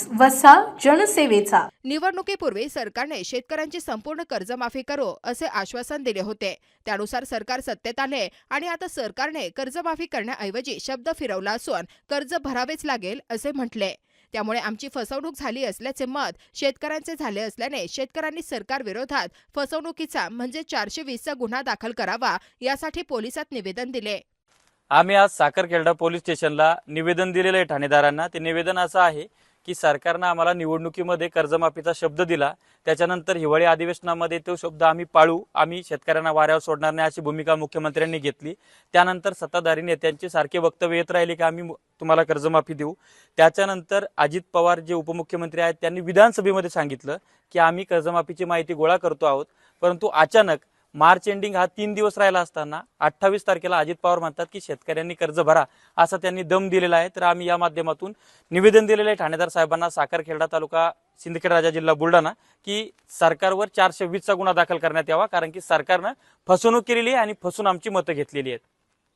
News वसा जनसेवेचा. निवडणुकीपूर्वी सरकारने शेतकऱ्यांची संपूर्ण कर्जमाफी करू असे आश्वासन दिले होते. त्यानुसार सरकार सत्तेत आले आणि आता सरकारने कर्जमाफी करण्याऐवजी शब्द फिरवला असून कर्ज भरावेच लागेल असे म्हटले. त्यामुळे आमची फसवणूक झाली असल्याचे मत शेतकऱ्यांचे झाले असल्याने शेतकऱ्यांनी सरकार विरोधात फसवणुकीचा म्हणजे चारशे वीसचा गुन्हा दाखल करावा यासाठी पोलिसात निवेदन दिले. आम्ही आज साखरखेर्डा पोलीस स्टेशनला निवेदन दिलेलं आहे ठाणेदारांना. ते निवेदन असं आहे की सरकारनं आम्हाला निवडणुकीमध्ये कर्जमाफीचा शब्द दिला. त्याच्यानंतर हिवाळी अधिवेशनामध्ये तो शब्द आम्ही पाळू आम्ही शेतकऱ्यांना वाऱ्यावर सोडणार नाही अशी भूमिका मुख्यमंत्र्यांनी घेतली. त्यानंतर सत्ताधारी नेत्यांचे सारखे वक्तव्य येत राहिले की आम्ही तुम्हाला कर्जमाफी देऊ. त्याच्यानंतर अजित पवार जे उपमुख्यमंत्री आहेत त्यांनी विधानसभेमध्ये सांगितलं की आम्ही कर्जमाफीची माहिती गोळा करतो आहोत. परंतु अचानक मार्च एंडिंग हा तीन दिवस राहिला असताना अठ्ठावीस तारखेला अजित पवार म्हणतात की शेतकऱ्यांनी कर्ज भरा असा त्यांनी दम दिलेला आहे. तर आम्ही या माध्यमातून निवेदन दिलेलं आहे ठाणेदार साहेबांना साखरखेडा तालुका सिंदखेड राजा जिल्हा बुलढाणा की सरकारवर चारशे वीसचा गुन्हा दाखल करण्यात यावा कारण की सरकारनं फसवणूक केलेली आहे आणि फसून आमची मतं घेतलेली आहेत.